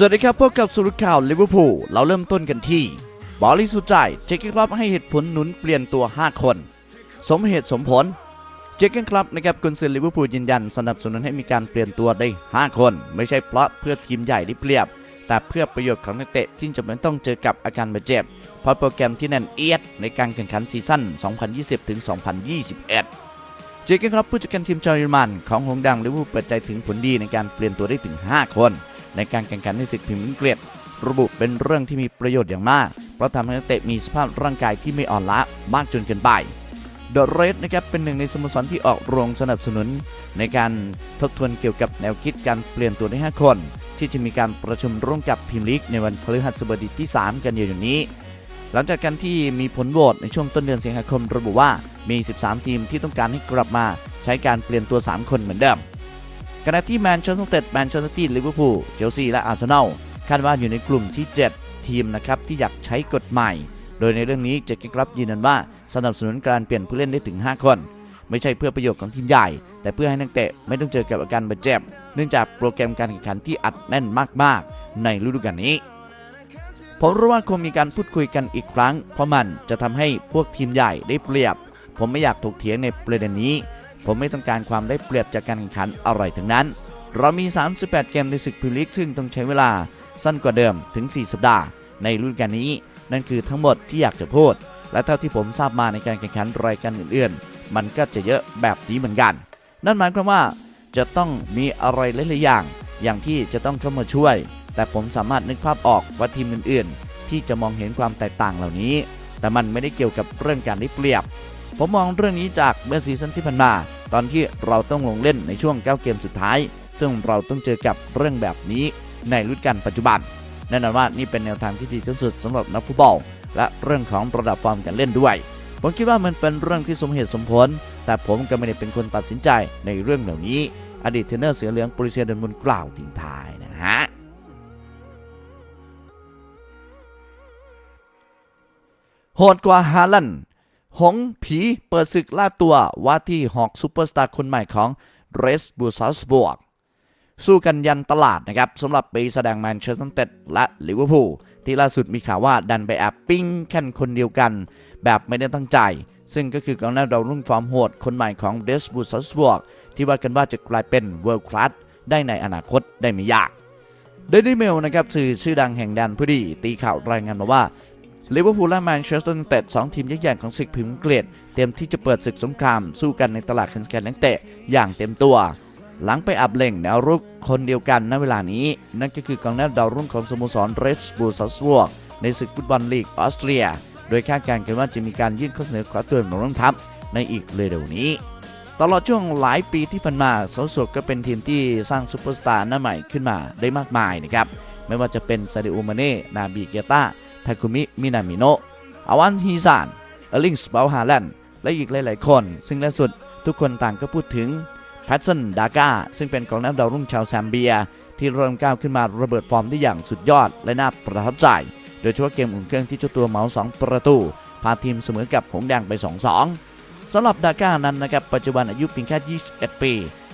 สวัสดีครับพบกับสุรข่าวลิเวอร์พูลเราเริ่มต้นกันที่ บอลลิสุดใจเจคเกนคลับให้เหตุผลหนุนเปลี่ยนตัว 5 คน สมเหตุสมผล เจคเกนคลับนะครับกุนซือลิเวอร์พูลยืนยันสนับสนุนให้มีการเปลี่ยนตัวได้ 5 คน ไม่ใช่เพราะเพื่อทีมใหญ่ได้เปรียบ แต่เพื่อประโยชน์ของนักเตะที่จำเป็นต้องเจอกับอาการบาดเจ็บเพราะโปรแกรมที่แน่นเอียดในการแข่งขันซีซั่น 2020-2021เจคเกนครับผู้จัดการทีมชาวเยอรมันของหงดังลิเวอร์พูลเปิดใจถึงผลดีในการเปลี่ยนตัวได้ถึง 5 คน ในการแข่งขันในศึกพรีเมียร์อังกฤษระบุเป็นเรื่องที่มีประโยชน์อย่างมาก เพราะทำให้นักเตะมีสภาพร่างกายที่ไม่อ่อนล้ามากจนเกินไปเดอะเรสนะครับเป็นหนึ่งในสโมสรที่ออกโรงสนับสนุน ในการทบทวนเกี่ยวกับแนวคิดการเปลี่ยนตัวได้ 5 คน ที่จะมีการประชุมร่วมกับพรีเมียร์ลีกในวันพฤหัสบดีที่ 3 กันยายนนี้ หลังจากการที่มีผลโหวตในช่วงต้นเดือนสิงหาคม ระบุว่ามี 13 ทีมที่ต้องการให้กลับมาใช้การเปลี่ยนตัว 3 คนเหมือนเดิม ขณะที่แมนเชสเตอร์ยูไนเต็ดแมนเชสเตอร์ซิตี้ลิเวอร์พูลเชลซีและอาร์เซนอลคาดว่าอยู่ในกลุ่มที่ 7 ทีมนะครับที่อยากใช้กฎใหม่ โดยในเรื่องนี้เจคกิครับยืนยันว่าสนับสนุนการเปลี่ยนผู้เล่นได้ถึง 5 คน ไม่ใช่เพื่อประโยชน์ของทีมใหญ่ แต่เพื่อให้นักเตะไม่ต้องเจอกับอาการบาดเจ็บ เนื่องจากโปรแกรมการแข่งขันที่อัดแน่นมากๆ ในฤดูกาลนี้ผมรู้ว่าคงมีการพูดคุยกันอีกครั้ง เพราะมันจะทำให้พวกทีมใหญ่ได้เปรียบ ผมไม่อยากถกเถียงในประเด็นนี้ ผมไม่ต้องการความได้เปรียบจากการแข่งขันอะไรทั้งนั้น เรามี 38 เกมในศึกพรีเมียร์ลีกซึ่งต้องใช้เวลาสั้นกว่าเดิมถึง 4 สัปดาห์ ในฤดูกาลนี้ นั่นคือทั้งหมดที่อยากจะพูด และเท่าที่ผมทราบมาในการแข่งขันรายการอื่นๆ มันก็จะเยอะแบบนี้เหมือนกัน นั่นหมายความว่าจะต้องมีอะไรหลายๆอย่าง อย่างที่จะต้องเข้ามาช่วย แต่ผมสามารถนึกภาพออกว่าทีมอื่นๆ ที่จะมองเห็นความแตกต่างเหล่านี้ แต่มันไม่ได้เกี่ยวกับเรื่องการได้เปรียบ ผมมองเรื่องนี้จากเมื่อซีซั่นที่ผ่านมา ตอนที่เราต้องลงเล่นในช่วง9เกมสุดท้าย ซึ่งเราต้องเจอกับเรื่องแบบนี้ในฤดูกาลปัจจุบัน แน่นอนว่านี่เป็นแนวทางที่ดีที่สุดสำหรับนักฟุตบอล และเรื่องของระดับฟอร์มการเล่นด้วย ผมคิดว่ามันเป็นเรื่องที่สมเหตุสมผล แต่ผมก็ไม่ได้เป็นคนตัดสินใจในเรื่องเหล่านี้ อดีตเทรนเนอร์เสือเหลืองปริเซียเดนมุนกล่าวทิ้งท้ายนะฮะโหดกว่าฮาลัน หงผีเปิดศึกล่าตัวว่าที่หอกซูเปอร์สตาร์คนใหม่ของเรสบูซัสบวกสู้กันยันตลาดนะครับสำหรับปีแสดงแมนเชสเตอร์เต็ดและลิเวอร์พูลที่ล่าสุดมีข่าวว่าดันไปแอบปิ้งแค่นคนเดียวกัน แบบไม่ได้ตั้งใจ ซึ่งก็คือกองหน้าดาวรุ่งฟอร์มโหดคนใหม่ของเรสบูซัสบวกที่ว่ากันว่าจะกลายเป็นเวิลด์คลาสได้ในอนาคตได้ไม่ยากเดลิเมลนะครับสื่อชื่อดังแห่งแดนพอดี ตีข่าวรายงานมาว่า ลิเวอร์พูลและแมนเชสเตอร์ยูไนเต็ดสองทีมยักษ์ใหญ่ของศึกพรีเมียร์ลีกอังกฤษเตรียมที่จะเปิดศึกสงครามสู้กันในตลาดคันสแกนนักเตะอย่างเต็มตัว หลังไปอับเล่งแนวรุกคนเดียวกันณเวลานี้ นั่นก็คือกองหน้าดาวรุ่งของสโมสรเรสบูลซัสวอกในศึกฟุตบอลลีกออสเตรีย โดยคาดการณ์กันว่าจะมีการยื่นข้อเสนอขอตัวมาร่วมทัพในอีกเร็วนี้ ตลอดช่วงหลายปีที่ผ่านมาโซโซก็เป็นทีมที่สร้างซูเปอร์สตาร์หน้าใหม่ขึ้นมาได้มากมายนะครับไม่ว่าจะเป็นซาดิโอมาเน่นาบิเกต้า ทาคุมิมินามิโนะอาวันฮีซานเอลิงส์เบลฮาแลนด์และอีกหลาย ๆ คน ซึ่งล่าสุดทุกคนต่างก็พูดถึงแพทสันดากาซึ่งเป็นกองหน้าดาวรุ่งชาวแซมเบีย ที่เริ่มก้าวขึ้นมาระเบิดฟอร์มได้อย่างสุดยอดและน่าประทับใจ โดยเฉพาะเกมอุ่นเครื่องที่เจ้าตัวเหมา2ประตู พาทีมเสมอกับหงแดงไป 2-2สำหรับดาก้านั้นนะครับปัจจุบันอายุเพียงแค่ 21 ปี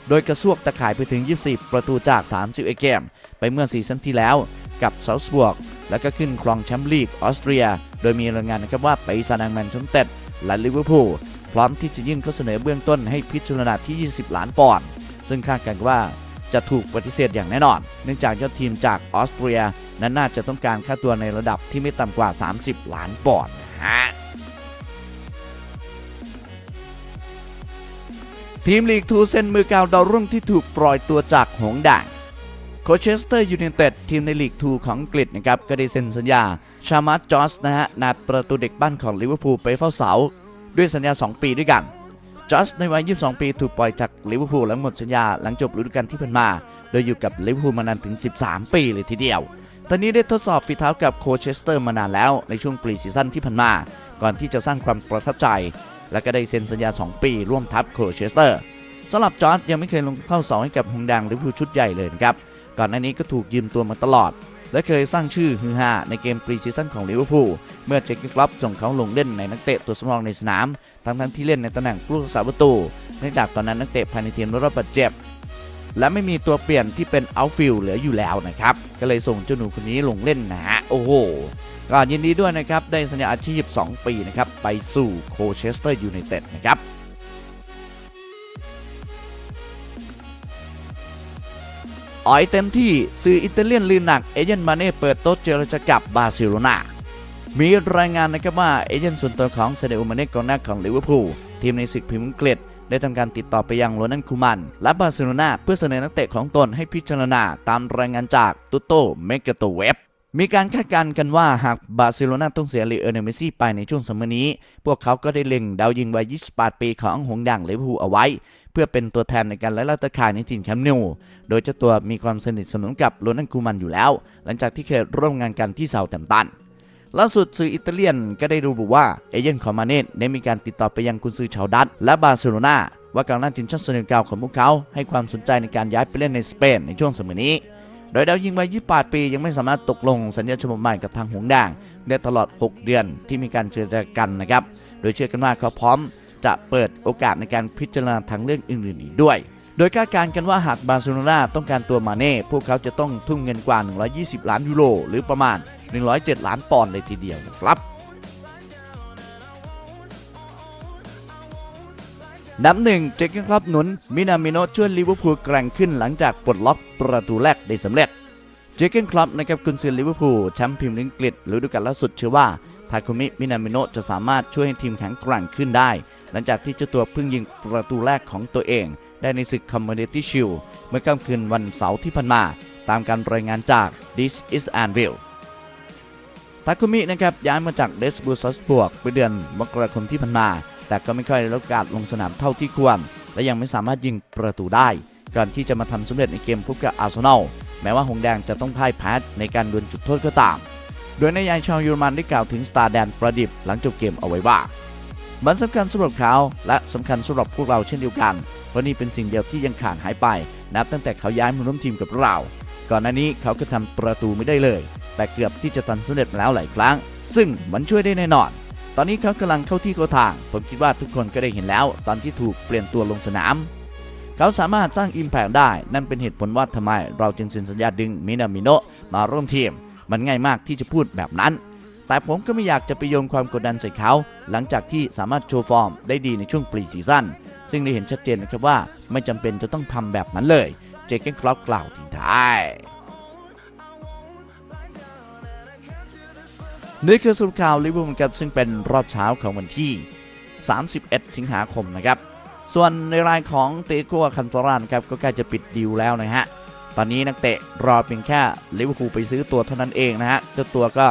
โดยกระซวกตะข่ายไปถึง 24 ประตูจาก 31 เกม ไปเมื่อซีซั่นที่แล้วกับเซาท์บวก แล้วก็ขึ้นครองแชมป์ลีกออสเตรีย โดยมีรายงานนะครับว่าไปซาดังแมนเชสเต็ดและลิเวอร์พูลพร้อมที่จะยื่นข้อเสนอเบื้องต้นให้พิจารณาที่ 20 ล้านปอนด์ซึ่งคาดกันว่าจะถูกปฏิเสธอย่างแน่นอน เนื่องจากยอดทีมจากออสเตรียนั้นน่าจะต้องการค่าตัวในระดับที่ไม่ต่ำกว่า 30 ล้านปอนด์ฮะทีมลีกทูเซ็นมือกาวดาวรุ่งที่ถูกปล่อยตัวจากหงส์แดง โคเชสเตอร์ยูไนเต็ดทีมในลีกทูของอังกฤษนะครับก็ได้เซ็นสัญญา ชามาร์จอสนะฮะนาประตูเด็กบ้านของลิเวอร์พูลไปเฝ้าเสา ด้วยสัญญา 2 ปีด้วยกัน จอสในวัย 22 ปีถูกปล่อยจากลิเวอร์พูลหลังหมดสัญญาหลังจบฤดูกาลที่ผ่านมา โดยอยู่กับลิเวอร์พูลมานานถึง 13 ปีเลยทีเดียว ตอนนี้ได้ทดสอบฝีเท้ากับโคเชสเตอร์มานานแล้วในช่วงปรีซีซั่นที่ผ่านมา ก่อนที่จะสร้างความประทับใจ และก็ได้เซ็นสัญญา 2 ปี ร่วมทัพโคเชสเตอร์สำหรับจอร์จยังไม่เคยลงเข้าเสาให้กับหงส์แดงลิเวอร์พูลชุดใหญ่เลยนะครับ ก่อนหน้านี้ก็ถูกยืมตัวมาตลอด และเคยสร้างชื่อฮือฮาในเกมปรีซีซั่นของลิเวอร์พูลเมื่อเจคกิคลับส่งเขาลงเล่นในนักเตะตัวสำรองในสนาม ทั้งทั้งที่เล่นในตำแหน่งผู้รักษาประตูเนื่องจากตอนนั้นนักเตะภายในทีมรับบาดเจ็บและไม่มีตัวเปลี่ยนที่เป็นเอาฟิลเหลืออยู่แล้วนะครับ ก็เลยส่งเจ้าหนูคนนี้ลงเล่นนะฮะ โอ้โหก็ยินดีด้วยนะครับ ได้สัญญาอาชีพ 2 ปีนะครับ ไปสู่โคเชสเตอร์ยูไนเต็ดนะครับ อ๋อยเต็มที่สื่ออิตาเลียนลือหนักเอเจนต์มาเน่เปิดโต๊ะเจรจากับบาร์เซโลนามีรายงานนะครับว่าเอเจนต์ส่วนตัวของเซเดโอมาเน่กองหน้าของลิเวอร์พูลทีมในศึกพรีเมียร์อังกฤษได้ทำการติดต่อไปยังโรนัลคูมัน และบาร์เซโลนาเพื่อเสนอนักเตะของตนให้พิจารณาตามรายงานจากตุโตเมกาโตเว็บ มีการคาดการณ์กันว่าหากบาร์เซโลนาต้องเสียลีโอเนเมซี่ไปในช่วงซัมมนี้ พวกเขาก็ได้เล็งดาวยิงวัย 28 ปีของหงด่างลิเวอร์พูลเอาไว้ เพื่อเป็นตัวแทนในการไล่ล่าตะข่ายในทีมแชมป์นิวโดยเจ้าตัวมีความสนิทสนมกับโรนัลคูมันอยู่แล้ว หลังจากที่เคยร่วมงานกันที่เซาแตมป์ตันล่าสุดสื่ออิตาเลียนก็ได้ระบุว่าเอเจนต์ของมาเน่ได้มีการติดต่อไปยังกุนซือชาวดัตและบาร์เซโลนาว่ากองหน้าทีมชาติเซเนกัลของพวกเขาให้ความสนใจในการย้ายไปเล่นในสเปนในช่วงสมัยนี้ โดยดาวยิงวัย28 ปียังไม่สามารถตกลงสัญญาฉบับใหม่กับทางหงด่างได้ตลอด 6 เดือนที่มีการเจรจากันนะครับ โดยเชื่อกันว่าเขาพร้อมจะเปิดโอกาสในการพิจารณาทางเรื่องอื่นๆอีกด้วย โดยคาดการณ์กันว่าหากบาร์เซโลนาต้องการตัวมาเน่ พวกเขาจะต้องทุ่มเงินกว่า 120 ล้านยูโรหรือประมาณ 107 ล้านปอนด์เลยทีเดียวนะครับ นับหนึ่งเจคเกนคลับหนุนมินามิโนช่วยลิเวอร์พูลแกร่งขึ้นหลังจากปลดล็อกประตูแรกได้สำเร็จเจคเกนคลับนะครับกุนซือลิเวอร์พูลแชมป์พรีเมียร์ลีกอังกฤษฤดูกาลล่าสุดเชื่อว่าทาคุมิมินามิโนจะสามารถช่วยให้ทีมแข็งแกร่งขึ้นได้ หลังจากที่เจ้าตัวเพิ่งยิงประตูแรกของตัวเอง ได้ในศึกคอมมูนิตี้ชิลเมื่อค่ำคืนวันเสาร์ที่ผ่านมา ตามการรายงานจาก This is Anvil ทาคุมินะครับย้ายมาจากเดสบูซัสบวกไปเดือนมกราคมที่ผ่านมา แต่ก็ไม่ค่อยได้รับโอกาสลงสนามเท่าที่ควร และยังไม่สามารถยิงประตูได้ ก่อนที่จะมาทำสำเร็จในเกมพบกับอาร์เซนอลแม้ว่าหงแดงจะต้องพ่ายแพ้ในการดวลจุดโทษก็ตาม โดยนายยายชาวเยอรมันได้กล่าวถึงสตาร์แดนประดิบหลังจบเกมเอาไว้ว่ามันสำคัญสำหรับเขาและสำคัญสำหรับพวกเราเช่นเดียวกัน เพราะนี่เป็นสิ่งเดียวที่ยังขาดหายไป นับตั้งแต่เขาย้ายมาร่วมทีมกับเรา ก่อนหน้านี้เขาก็ทำประตูไม่ได้เลย แต่เกือบที่จะทำสำเร็จแล้วหลายครั้ง ซึ่งมันช่วยได้แน่นอน ตอนนี้เขากำลังเข้าที่เข้าทาง ผมคิดว่าทุกคนก็ได้เห็นแล้ว ตอนที่ถูกเปลี่ยนตัวลงสนาม เขาสามารถสร้างอิมแพ t ได้ นั่นเป็นเหตุผลว่าทำไมเราจึงเซ็นสัญญาดึงมินามิโนะมาร่วมทีม มันง่ายมากที่จะพูดแบบนั้น แต่ผมก็ไม่อยากจะไปโยนความกดดันใส่เขา หลังจากที่สามารถโชว์ฟอร์มได้ดีในช่วงปรีซีซั่นซึ่งได้เห็นชัดเจนนะครับว่าไม่จำเป็นจะต้องทำแบบนั้นเลย เจเกนคลอปกล่าวทิ้งท้าย นี่คือสรุปข่าวลิเวอร์พูลครับซึ่งเป็นรอบเช้าของวันที่ 31 สิงหาคมนะครับ ส่วนในรายของเตโก้คันตรานครับก็ใกล้จะปิดดีลแล้วนะฮะ ตอนนี้นักเตะรอเพียงแค่ลิเวอร์พูลไปซื้อตัวเท่านั้นเองนะฮะ เจ้าตัวก็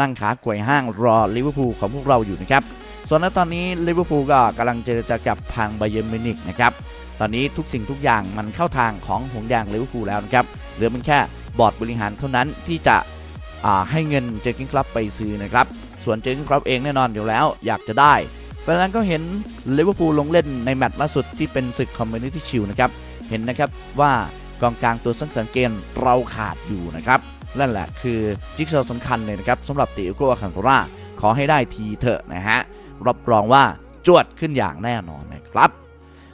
นั่งขากวยห้างรอลิเวอร์พูลของพวกเราอยู่นะครับ ส่วนณตอนนี้ลิเวอร์พูลก็กำลังเจรจากับทางไบเยร์มิวนิกนะครับ ตอนนี้ทุกสิ่งทุกอย่างมันเข้าทางของหงส์แดงลิเวอร์พูลแล้วนะครับ เหลือเพียงแค่บอร์ดบริหารเท่านั้นที่จะ ให้เงินเจอร์กินคลับไปซื้อนะครับ ส่วนเจอร์กินคลับเองแน่นอนอยู่แล้วอยากจะได้เพราะนั้นก็เห็นลิเวอร์พูลลงเล่นในแมตช์ล่าสุดที่เป็นศึกคอมมูนิตี้ชิลนะครับ เห็นนะครับว่ากองกลางตัวสำคัญเกมเราขาดอยู่นะครับนั่นแหละคือจิ๊กซอว์สำคัญเลยนะครับสำหรับติโกอาคันโตราขอให้ได้ทีเถอะนะฮะรับรองว่าจวดขึ้นอย่างแน่นอนนะครับ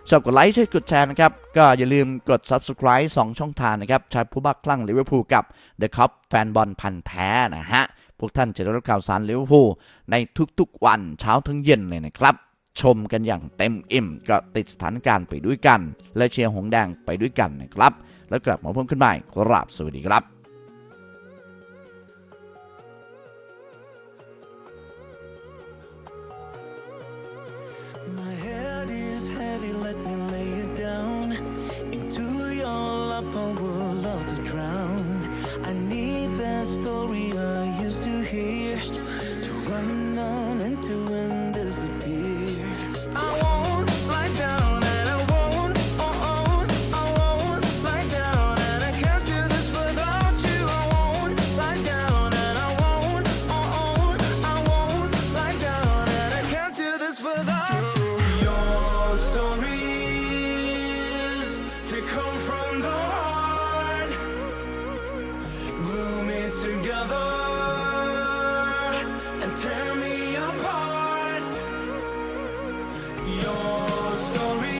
ชอบกดไลค์ช่วยกดแชร์นะครับ ก็อย่าลืมกด subscribe 2 ช่องทางนะครับชายผู้บักคลั่งลิเวอร์พูลกับ The Cup แฟนบอลพันธ์แท้นะฮะ พวกท่านจะได้รับข่าวสารลิเวอร์พูลในทุกๆวันเช้าถึงเย็นเลยนะครับ ชมกันอย่างเต็มอิ่มก็ติดสถานการณ์ไปด้วยกัน และเชียร์หงแดงไปด้วยกันนะครับ แล้วกลับมาพบกันใหม่ครับสวัสดีครับ